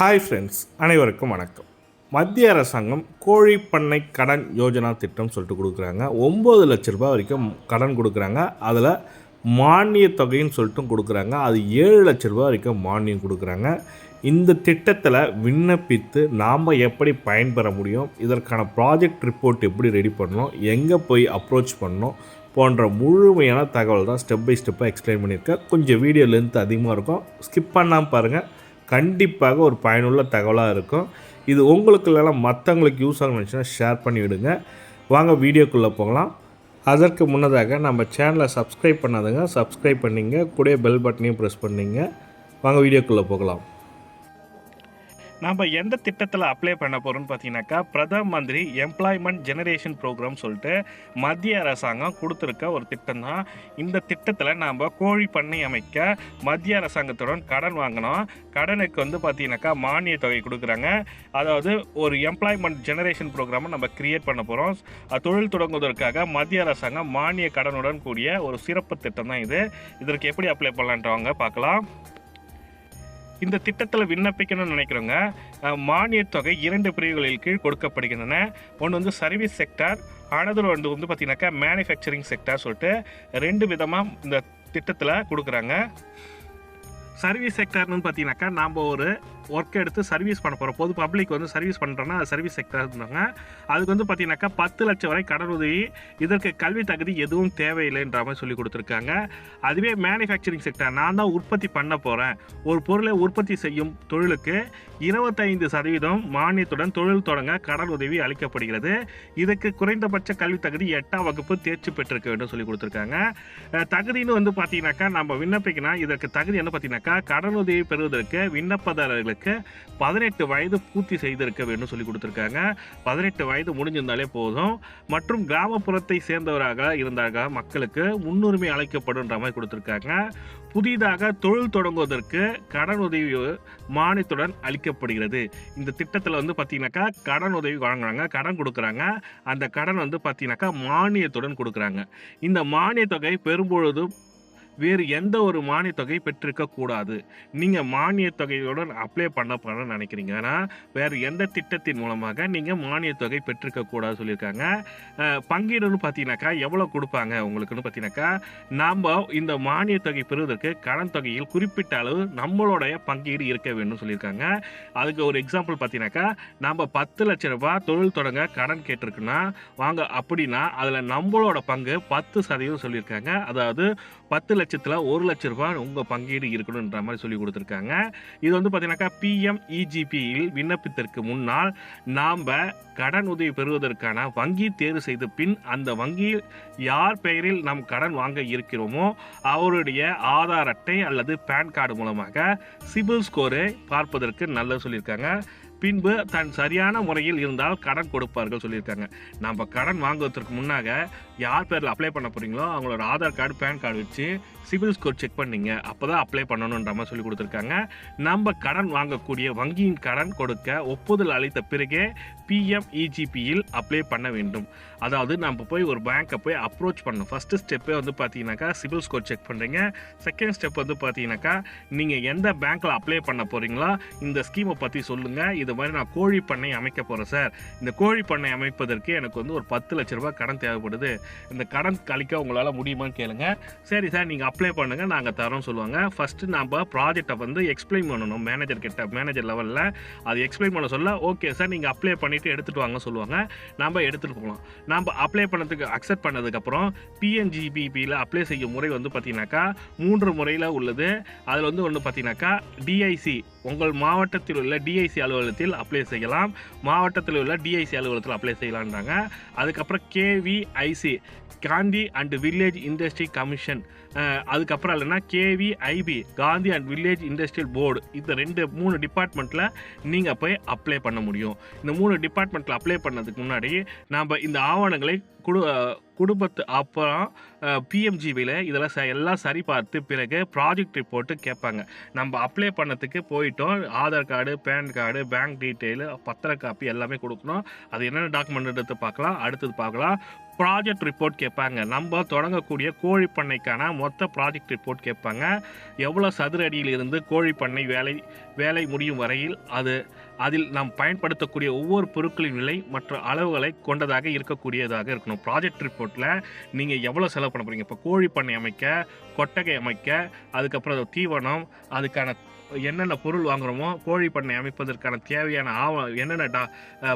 Hi friends அனைவருக்கும் வணக்கம். மத்திய அரசாங்கம் கோழி பண்ணை கடன் யோஜனா திட்டம் சொல்லிட்டு கொடுக்குறாங்க. ஒம்பது லட்ச ரூபாய் வரைக்கும் கடன் கொடுக்குறாங்க. அதில் மானிய தொகைன்னு சொல்லிட்டு கொடுக்குறாங்க. அது ஏழு லட்ச ரூபாய் வரைக்கும் மானியம் கொடுக்குறாங்க. இந்த திட்டத்தில் விண்ணப்பித்து நாம் எப்படி பயன்பெற முடியும்? இதற்கான ப்ராஜெக்ட் ரிப்போர்ட் எப்படி ரெடி பண்ணணும்? எங்கே போய் அப்ரோச் பண்ணணும்? போன்ற முழுமையான தகவல் தான் ஸ்டெப் பை ஸ்டெப்பாக எக்ஸ்பிளைன் பண்ணியிருக்கேன். கொஞ்சம் வீடியோ லென்த் அதிகமாக இருக்கும். ஸ்கிப் பண்ணாமல் பாருங்கள் கண்டிப்பாக ஒரு பயனுள்ள தகவலாக இருக்கும். இது உங்களுக்கு இல்லைனா மற்றவங்களுக்கு யூஸ் ஆகணுச்சுன்னா ஷேர் பண்ணி விடுங்க வாங்க வீடியோக்குள்ளே போகலாம். அதற்கு முன்னதாக நம்ம சேனலை சப்ஸ்கிரைப் பண்ணாதுங்க சப்ஸ்கிரைப் பண்ணிங்க. கூட பெல் பட்டனையும் ப்ரெஸ் பண்ணிங்க. வாங்க வீடியோக்குள்ளே போகலாம். நம்ம எந்த திட்டத்தில் அப்ளை பண்ண போகிறோம்னு பார்த்தீங்கன்னாக்கா பிரதம மந்திரி எம்ப்ளாய்மெண்ட் ஜெனரேஷன் ப்ரோக்ராம் சொல்லிட்டு மத்திய அரசாங்கம் கொடுத்துருக்க ஒரு திட்டம் தான். இந்த திட்டத்தில் நாம் கோழி பண்ணை அமைக்க மத்திய அரசாங்கத்துடன் கடன் வாங்கினோம் கடனுக்கு வந்து பார்த்தீங்கன்னாக்கா மானிய தொகை கொடுக்குறாங்க. அதாவது ஒரு எம்ப்ளாய்மெண்ட் ஜெனரேஷன் ப்ரோக்ராமை நம்ம கிரியேட் பண்ண போகிறோம் தொழில் தொடங்குவதற்காக மத்திய அரசாங்கம் மானிய கடனுடன் கூடிய ஒரு சிறப்பு திட்டம் தான் இது. இதற்கு எப்படி அப்ளை பண்ணலான்றவங்க பார்க்கலாம். இந்த திட்டத்தில் விண்ணப்பிக்கணும்னு நினைக்கிறவங்க மானியத் தொகை இரண்டு பிரிவுகளில் கீழ் கொடுக்கப்படுகின்றன. ஒன்று வந்து சர்வீஸ் செக்டார் அனதர் வந்து வந்து பார்த்தீங்கன்னாக்கா மேனுஃபேக்சரிங் செக்டார் சொல்லிட்டு ரெண்டு விதமாக இந்த திட்டத்தில் கொடுக்குறாங்க. சர்வீஸ் செக்டார்னு பார்த்தீங்கன்னாக்கா நாம் ஒரு ஒர்க் எடுத்து சர்வீஸ் பண்ண போகிறோம் பொது பப்ளிக் வந்து சர்வீஸ் பண்ணுறோன்னா அது சர்வீஸ் செக்டர் இருந்தாங்க. அதுக்கு வந்து பார்த்தீங்கன்னாக்கா பத்து லட்சம் வரை கடன் உதவி இதற்கு கல்வி தகுதி எதுவும் தேவையில்லைன்ற மாதிரி சொல்லி கொடுத்துருக்காங்க. அதுவே மேனுஃபேக்சரிங் செக்டர் நான் தான் உற்பத்தி பண்ண போகிறேன் ஒரு பொருளை உற்பத்தி செய்யும் தொழிலுக்கு இருபத்தைந்து சதவீதம் மானியத்துடன் தொழில் தொடங்க கடன் உதவி அளிக்கப்படுகிறது. இதுக்கு குறைந்தபட்ச கல்வி தகுதி எட்டாம் வகுப்பு தேர்ச்சி பெற்றிருக்க வேண்டும் சொல்லி கொடுத்துருக்காங்க. தகுதின்னு வந்து பார்த்தீங்கன்னாக்கா நம்ம விண்ணப்பிக்கணும் இதற்கு தகுதி என்ன பார்த்தீங்கன்னாக்கா கடனுதவி உதவி பெறுவதற்கு விண்ணப்பதாரர்களுக்கு பதினெட்டு வயது பூர்த்தி செய்திருக்க வேண்டும் சொல்லி கொடுத்துருக்காங்க. பதினெட்டு வயது முடிஞ்சிருந்தாலே போதும். மற்றும் கிராமப்புறத்தை சேர்ந்தவராக இருந்தாக மக்களுக்கு முன்னுரிமை அளிக்கப்படுன்ற மாதிரி கொடுத்துருக்காங்க. புதிதாக தொழில் தொடங்குவதற்கு கடன் உதவி மானியத்துடன் அளிக்கப்படுகிறது. இந்த திட்டத்தில் வந்து பார்த்தீங்கன்னாக்கா கடன் உதவி வழங்குறாங்க கடன் கொடுக்குறாங்க. அந்த கடன் வந்து பார்த்தீங்கன்னாக்கா மானியத்துடன் கொடுக்குறாங்க. இந்த மானிய தொகை பெரும்பொழுதும் வேறு எந்த ஒரு மானிய தொகை பெற்றிருக்க கூடாது. நீங்கள் மானிய தொகையுடன் அப்ளை பண்ண பண்ண நினைக்கிறீங்க. ஆனால் வேறு எந்த திட்டத்தின் மூலமாக நீங்கள் மானிய தொகை பெற்றிருக்க கூடாது சொல்லியிருக்காங்க. பங்கீடுன்னு பார்த்தீங்கன்னாக்கா எவ்வளோ கொடுப்பாங்க உங்களுக்குன்னு பார்த்தீங்கன்னாக்கா நாம் இந்த மானிய தொகை பெறுவதற்கு கடன் தொகையில் குறிப்பிட்ட அளவு நம்மளுடைய பங்கீடு இருக்க வேண்டும் சொல்லியிருக்காங்க. அதுக்கு ஒரு எக்ஸாம்பிள் பார்த்தீங்கன்னாக்கா நம்ம பத்து லட்ச ரூபாய் தொழில் தொடங்க கடன் கேட்டிருக்குன்னா வாங்க அப்படின்னா அதில் நம்மளோட பங்கு பத்து சதவீதம் சொல்லியிருக்காங்க. அதாவது பத்து லட்சத்தில் ஒரு லட்ச ரூபாய் உங்கள் பங்கீடு இருக்கணுன்ற மாதிரி சொல்லி கொடுத்துருக்காங்க. இது வந்து பார்த்தீங்கன்னாக்கா பிஎம்இஜிபியில் விண்ணப்பித்தற்கு முன்னால் நாம் கடன் உதவி பெறுவதற்கான வங்கி தேர்வு செய்த பின் அந்த வங்கியில் யார் பெயரில் நாம் கடன் வாங்க இருக்கிறோமோ அவருடைய ஆதார் அட்டை அல்லது பேன் கார்டு மூலமாக சிபில் ஸ்கோரை பார்ப்பதற்கு நல்லது சொல்லியிருக்காங்க. பின்பு தன் சரியான முறையில் இருந்தால் கடன் கொடுப்பார்கள் சொல்லியிருக்காங்க. நம்ம கடன் வாங்குவதற்கு முன்னாக யார் பேரில் அப்ளை பண்ண போகிறீங்களோ அவங்களோட ஆதார் கார்டு பேன் கார்டு வச்சு சிபில் ஸ்கோர் செக் பண்ணீங்க. அப்போ தான் அப்ளை பண்ணணுன்ற மாதிரி சொல்லி கொடுத்துருக்காங்க. நம்ம கடன் வாங்கக்கூடிய வங்கியின் கடன் கொடுக்க ஒப்புதல் அளித்த பிறகே பிஎம்இஜிபியில் அப்ளை பண்ண வேண்டும். அதாவது நம்ம போய் ஒரு பேங்க்கை போய் அப்ரோச் பண்ணணும். ஃபஸ்ட்டு ஸ்டெப்பே வந்து பார்த்தீங்கன்னாக்கா சிபில் ஸ்கோர் செக் பண்ணுறீங்க செகண்ட் ஸ்டெப் வந்து பார்த்தீங்கன்னாக்கா நீங்கள் எந்த பேங்க்கில் அப்ளை பண்ண போகிறீங்களோ இந்த ஸ்கீமை பற்றி சொல்லுங்கள் இது மாதிரி நான் கோழி பண்ணை அமைக்க போகிறேன் சார் இந்த கோழி பண்ணை அமைப்பதற்கு எனக்கு வந்து ஒரு பத்து லட்ச ரூபாய் கடன் தேவைப்படுது. இந்த கடன் கழிக்க உங்களால் முடியுமான்னு கேளுங்க. சரி சார் நீங்கள் அப்ளை பண்ணுங்கள் நாங்கள் தரோம் சொல்லுவாங்க. ஃபஸ்ட்டு நம்ம ப்ராஜெக்டை வந்து எக்ஸ்பிளைன் பண்ணணும் மேனேஜர் கிட்ட மேனேஜர் லெவலில் அது எக்ஸ்பிளைன் பண்ண சொல்ல ஓகே சார் நீங்கள் அப்ளை பண்ணிவிட்டு எடுத்துகிட்டு வாங்க சொல்லுவாங்க. நம்ம எடுத்துகிட்டு போகலாம். நம்ம அப்ளை பண்ணதுக்கு அக்செப்ட் பண்ணதுக்கப்புறம் பிஎன்ஜிபிபியில் அப்ளை செய்யும் முறை வந்து பார்த்தீங்கன்னாக்கா மூன்று முறையில் உள்ளது. அதில் வந்து ஒன்று பார்த்தீங்கன்னாக்கா டிஐசி உங்கள் மாவட்டத்தில் உள்ள டிஐசி அலுவலகத்தில் அப்ளை செய்யலாம். மாவட்டத்தில் உள்ள டிஐசி அலுவலகத்தில் அப்ளை செய்யலான்றாங்க அதுக்கப்புறம் KVIC Khadi and village industry commission அதுக்கப்புறம் இல்லைன்னா KVIB Khadi and village industrial board இந்த ரெண்டு மூணு டிபார்ட்மெண்ட்டில் நீங்கள் போய் அப்ளை பண்ண முடியும். இந்த மூணு டிபார்ட்மெண்ட்டில் அப்ளை பண்ணதுக்கு முன்னாடி நாம் இந்த ஆவணங்களை கொடு குடும்பத்து அப்புறம் பிஎம்ஜிவியில் இதெல்லாம் ச எல்லாம் சரி பார்த்து பிறகு ப்ராஜெக்ட் ரிப்போர்ட்டு கேட்பாங்க. நம்ம அப்ளை பண்ணதுக்கு போயிட்டோம். Aadhaar card PAN card bank detail பத்திர காப்பி எல்லாமே கொடுக்கணும். அது என்னென்ன டாக்குமெண்ட் எடுத்து பார்க்கலாம். அடுத்தது பார்க்கலாம். ப்ராஜெக்ட் ரிப்போர்ட் கேட்பாங்க. நம்ம தொடங்கக்கூடிய கோழி பண்ணைக்கான மொத்த ப்ராஜெக்ட் ரிப்போர்ட் கேட்பாங்க. எவ்வளோ சதுர அடியில் இருந்து கோழி பண்ணை வேலை வேலை முடியும் வரையில் அது அதில் நாம் பயன்படுத்தக்கூடிய ஒவ்வொரு பொருட்களின் விலை மற்ற அளவுகளை கொண்டதாக இருக்கக்கூடியதாக இருக்கணும். ப்ராஜெக்ட் ரிப்போர்ட்டில் நீங்கள் எவ்வளோ செலவு பண்ண போகிறீங்க இப்போ கோழி பண்ணை அமைக்க கொட்டகை அமைக்க அதுக்கப்புறம் தீவனம் அதுக்கான என்னென்ன பொருள் வாங்குறோமோ கோழி பண்ணை அமைப்பதற்கான தேவையான ஆவ என்னென்ன டா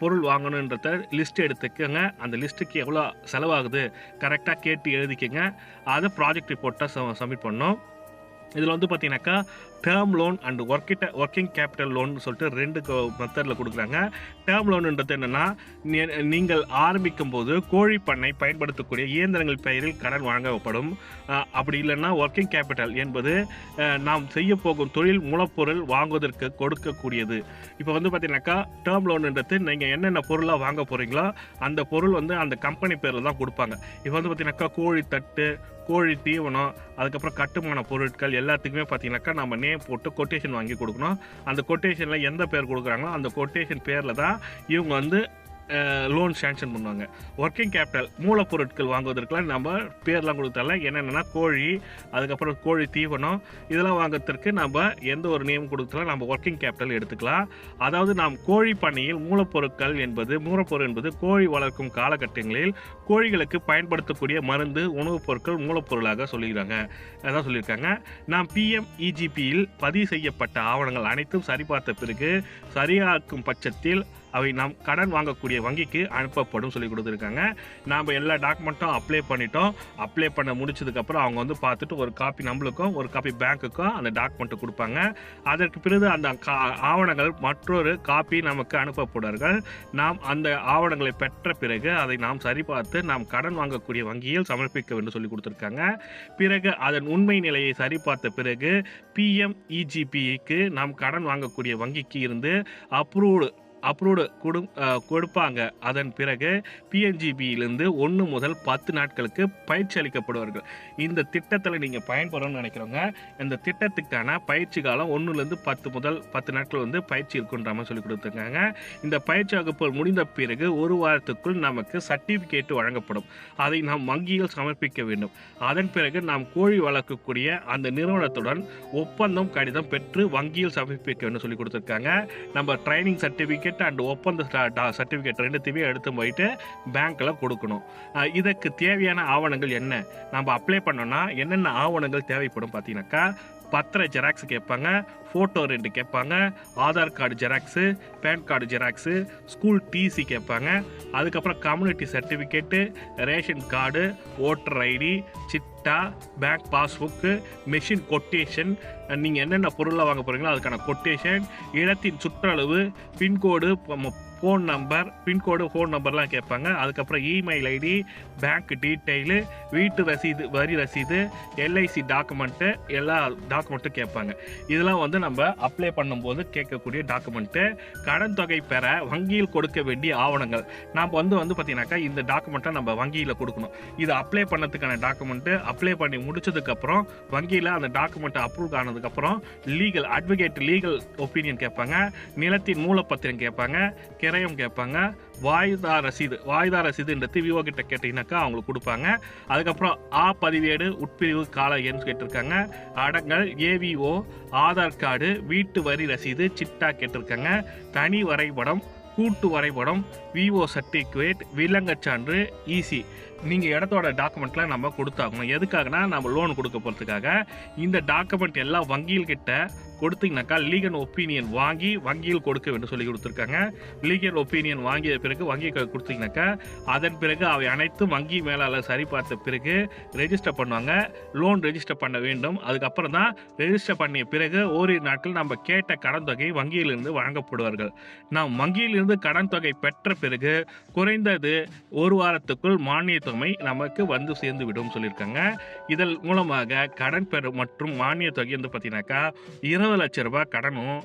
பொருள் வாங்கணுன்றத லிஸ்ட் எடுத்துக்கோங்க. அந்த லிஸ்ட்டுக்கு எவ்வளோ செலவாகுது? கரெக்டாக கேட்டு எழுதிக்கோங்க. அதை ப்ராஜெக்ட் ரிப்போர்ட்டாக சப்மிட் பண்ணோம் இதில் வந்து பார்த்தீங்கன்னாக்கா டேர்ம் லோன் அண்ட் ஒர்க்கிட்ட ஒர்க்கிங் கேபிட்டல் லோன் சொல்லிட்டு ரெண்டு மெத்தடில் கொடுக்குறாங்க. டேர்ம் லோனுன்றது என்னென்னா நீங்கள் ஆரம்பிக்கும் போது கோழி பண்ணை பயன்படுத்தக்கூடிய இயந்திரங்கள் பெயரில் கடன் வழங்கப்படும் அப்படி இல்லைன்னா ஒர்க்கிங் கேபிட்டல் என்பது நாம் செய்ய போகும் தொழில் மூலப்பொருள் வாங்குவதற்கு கொடுக்கக்கூடியது. இப்போ வந்து பார்த்தீங்கன்னாக்கா டேர்ம் லோனுன்றது நீங்கள் என்னென்ன பொருளாக வாங்க போகிறீங்களோ அந்த பொருள் வந்து அந்த கம்பெனி பேரில் தான் கொடுப்பாங்க. இப்போ வந்து பார்த்தீங்கன்னாக்கா கோழி தட்டு கோழி தீவனம் அதுக்கப்புறம் கட்டுமான பொருட்கள் எல்லாத்துக்குமே பார்த்தீங்கன்னாக்கா நம்ம நேம் போட்டு கொட்டேஷன் வாங்கி கொடுக்கணும். அந்த கொட்டேஷனில் எந்த பேர் கொடுக்குறாங்களோ அந்த கொட்டேஷன் பேரில் தான் இவங்க வந்து லோன் சேங்ஷன் பண்ணுவாங்க. ஒர்க்கிங் கேபிட்டல் மூலப்பொருட்கள் வாங்குவதற்கெல்லாம் நம்ம பேர்லாம் கொடுத்தால என்னென்னா கோழி அதுக்கப்புறம் கோழி தீவனம் இதெல்லாம் வாங்குறதுக்கு நம்ம எந்த ஒரு நேம் கொடுத்தாலும் நம்ம ஒர்க்கிங் கேபிட்டல் எடுத்துக்கலாம். அதாவது நாம் கோழி பண்ணையில் மூலப்பொருட்கள் என்பது மூலப்பொருள் என்பது கோழி வளர்க்கும் காலகட்டங்களில் கோழிகளுக்கு பயன்படுத்தக்கூடிய மருந்து உணவுப் பொருட்கள் மூலப்பொருளாக சொல்லிக்கிறாங்க. அதான் சொல்லியிருக்காங்க. நாம் பிஎம் இஜிபியில் பதிவு செய்யப்பட்ட ஆவணங்கள் அனைத்தும் சரிபார்த்த பிறகு சரியாக்கும் பட்சத்தில் அவை நாம் கடன் வாங்கக்கூடிய வங்கிக்கு அனுப்பப்படும் சொல்லி கொடுத்துருக்காங்க. நாம் எல்லா டாக்குமெண்ட்டும் அப்ளை பண்ணிட்டோம். அப்ளை பண்ண முடிச்சதுக்கப்புறம் அவங்க வந்து பார்த்துட்டு ஒரு காப்பி நம்மளுக்கும் ஒரு காப்பி பேங்க்குக்கும் அந்த டாக்குமெண்ட்டை கொடுப்பாங்க. அதற்கு பிறகு அந்த கா ஆவணங்கள் மற்றொரு காப்பி நமக்கு அனுப்பப்படுவார்கள். நாம் அந்த ஆவணங்களை பெற்ற பிறகு அதை நாம் சரிபார்த்து நாம் கடன் வாங்கக்கூடிய வங்கியில் சமர்ப்பிக்க வேண்டும் சொல்லி கொடுத்துருக்காங்க. பிறகு அதன் உண்மை நிலையை சரிபார்த்த பிறகு பிஎம்இஜிபிக்கு நாம் கடன் வாங்கக்கூடிய வங்கிக்கு இருந்து அப்ரூவ்டு அப்ரூவ்டு கொடு கொடுப்பாங்க. அதன் பிறகு பிஎன்ஜிபியிலிருந்து ஒன்று முதல் பத்து நாட்களுக்கு பயிற்சி அளிக்கப்படுவார்கள். இந்த திட்டத்தில் நீங்கள் பயன்படணும்னு நினைக்கிறவங்க இந்த திட்டத்துக்கான பயிற்சி காலம் ஒன்றுலேருந்து பத்து முதல் பத்து நாட்கள் வந்து பயிற்சி இருக்குன்ற மாதிரி சொல்லி கொடுத்துருக்காங்க. இந்த பயிற்சி வகுப்புகள் முடிந்த பிறகு ஒரு வாரத்துக்குள் நமக்கு சர்டிஃபிகேட் வழங்கப்படும். அதை நாம் வங்கியில் சமர்ப்பிக்க வேண்டும். அதன் பிறகு நாம் கோழி வளர்க்கக்கூடிய அந்த நிறுவனத்துடன் ஒப்பந்தம் கடிதம் பெற்று வங்கியில் சமர்ப்பிக்க வேண்டும் சொல்லி கொடுத்துருக்காங்க. நம்ம ட்ரைனிங் சர்டிஃபிகேட் அண்ட் ஒப்பந்த சர்டிஃபிகேட் ரெண்டுத்தையுமே எடுத்து போயிட்டு பேங்க்கில் கொடுக்கணும். இதற்கு தேவையான ஆவணங்கள் என்ன? நம்ம அப்ளை பண்ணோன்னா என்னென்ன ஆவணங்கள் தேவைப்படும் பார்த்தீங்கன்னாக்கா பத்திர ஜெராக்ஸ் கேட்பாங்க ஃபோட்டோ ரெண்டு கேட்பாங்க Aadhaar card Xerox PAN card Xerox school TC கேட்பாங்க. அதுக்கப்புறம் community certificate ration card voter ID சிட்டா பேங்க் பாஸ்புக்கு மெஷின் கொட்டேஷன் நீங்கள் என்னென்ன பொருளாக வாங்க போகிறீங்களோ அதுக்கான கொட்டேஷன் இடத்தின் சுற்றளவு pincode phone number pincode phone நம்பர்லாம் கேட்பாங்க. அதுக்கப்புறம் இமெயில் ஐடி பேங்க் டீட்டெயிலு வீட்டு ரசீது வரி ரசீது எல்ஐசி டாக்குமெண்ட்டு எல்லா டாக்குமெண்ட்டும் கேட்பாங்க. இதெல்லாம் வந்து நம்ம அப்ளை பண்ணும்போது கேட்கக்கூடிய டாக்குமெண்ட்டு கடன் தொகை பெற வங்கியில் கொடுக்க வேண்டிய ஆவணங்கள். நாம் வந்து வந்து பார்த்தீங்கன்னாக்கா இந்த டாக்குமெண்ட்டை நம்ம வங்கியில் கொடுக்கணும். இது அப்ளை பண்ணதுக்கான டாக்குமெண்ட்டு அப்ளை பண்ணி முடிச்சதுக்கப்புறம் வங்கியில் அந்த டாக்குமெண்ட்டை அப்ரூவ் ஆனதுக்கப்புறம் லீகல் அட்வொகேட் லீகல் ஒப்பீனியன் கேட்பாங்க. நிலத்தின் மூலப்பத்திரம் கேட்பாங்க. கிரயம் கேட்பாங்க. வாய்தா ரசீது வாய்தா ரசீதுன்றது திவிஓ கிட்ட கேட்டிங்கனாக்கா அவங்களுக்கு கொடுப்பாங்க. அதுக்கப்புறம் ஆ பதிவேடு உட்பிரிவு கால எண் கேட்டிருக்காங்க. அடங்கல் ஏவிஓ ஆதார் கார்டு வீட்டு வரி ரசீது சிட்டா கேட்டிருக்காங்க. தனி வரைபடம் கூட்டு வரைபடம் விஓ சர்டிஃபிகேட் விலங்கச் சான்று ஈசி. நீங்கள் இடத்தோட டாக்குமெண்ட்லாம் நம்ம கொடுத்தாகணும். எதுக்காகனா நம்ம லோன் கொடுக்க போகிறதுக்காக இந்த டாக்குமெண்ட் எல்லாம் வங்கியில் கிட்ட கொடுத்தீங்கன்னாக்கா லீகல் ஒப்பீனியன் வாங்கி வங்கியில் கொடுக்க வேண்டும் சொல்லி கொடுத்துருக்காங்க. லீகல் ஒப்பீனியன் வாங்கிய பிறகு வங்கி கொடுத்தீங்கன்னாக்கா அதன் பிறகு அவை அனைத்தும் வங்கி மேலாளர் சரிபார்த்த பிறகு ரெஜிஸ்டர் பண்ணுவாங்க. லோன் ரெஜிஸ்டர் பண்ண வேண்டும். அதுக்கப்புறம் தான் ரெஜிஸ்டர் பண்ணிய பிறகு ஓரிரு நாட்கள் நம்ம கேட்ட கடன் தொகை வங்கியிலிருந்து வழங்கப்படுவார்கள். நாம் வங்கியிலிருந்து கடன் தொகை பெற்ற பிறகு குறைந்தது ஒரு வாரத்துக்குள் மானிய தொகை நமக்கு வந்து சேர்ந்து விடும் சொல்லியிருக்காங்க. இதன் மூலமாக கடன் பெற மற்றும் மானிய தொகை வந்து பார்த்தீங்கன்னாக்கா இருபது லட்ச ரூபா கடனும்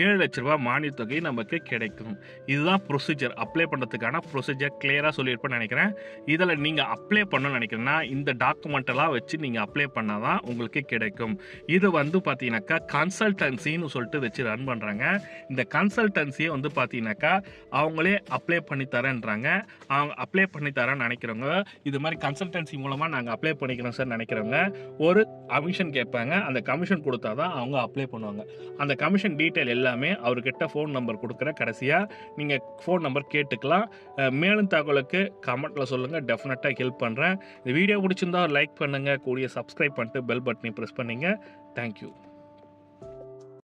ஏழு லட்ச ரூபாய் மானிய தொகையும் நமக்கு கிடைக்கும். இதுதான் ப்ரொசீஜர் அப்ளை பண்ணுறதுக்கான ப்ரொசீஜர் கிளியராக சொல்லியிருப்பேன்னு நினைக்கிறேன். இதில் நீங்கள் அப்ளை பண்ணணும்னு நினைக்கிறேன்னா இந்த டாக்குமெண்ட்டெல்லாம் வச்சு நீங்கள் அப்ளை பண்ணால் தான் உங்களுக்கு கிடைக்கும். இது வந்து பார்த்தீங்கன்னாக்கா கன்சல்டன்சின்னு சொல்லிட்டு வச்சு ரன் பண்ணுறாங்க இந்த கன்சல்டன்சியை வந்து பார்த்தீங்கன்னாக்கா அவங்களே அப்ளை பண்ணி தரேன்றாங்க. அவங்க அப்ளை பண்ணி தரேன்னு நினைக்கிறவங்க இது மாதிரி கன்சல்டன்சி மூலமாக நாங்கள் அப்ளை பண்ணிக்கிறோம் சார் நினைக்கிறவங்க ஒரு கமிஷன் கேட்பாங்க. அந்த கமிஷன் கொடுத்தா தான் அவங்க அப்ளை பண்ணுவாங்க. அந்த கமிஷன் டீட்டெயில் எல்லாமே அவர்கிட்ட ஃபோன் நம்பர் கொடுக்குற கடைசியாக நீங்கள் ஃபோன் நம்பர் கேட்டுக்கலாம். மேலும் தகவலுக்கு கமெண்ட்டில் சொல்லுங்கள் டெஃபினட்டாக ஹெல்ப் பண்ணுறேன் இந்த வீடியோ பிடிச்சிருந்தா லைக் பண்ணுங்கள் கூடிய சப்ஸ்கிரைப் பண்ணிட்டு பெல் பட்டனை ப்ரெஸ் பண்ணிங்க. தேங்க்யூ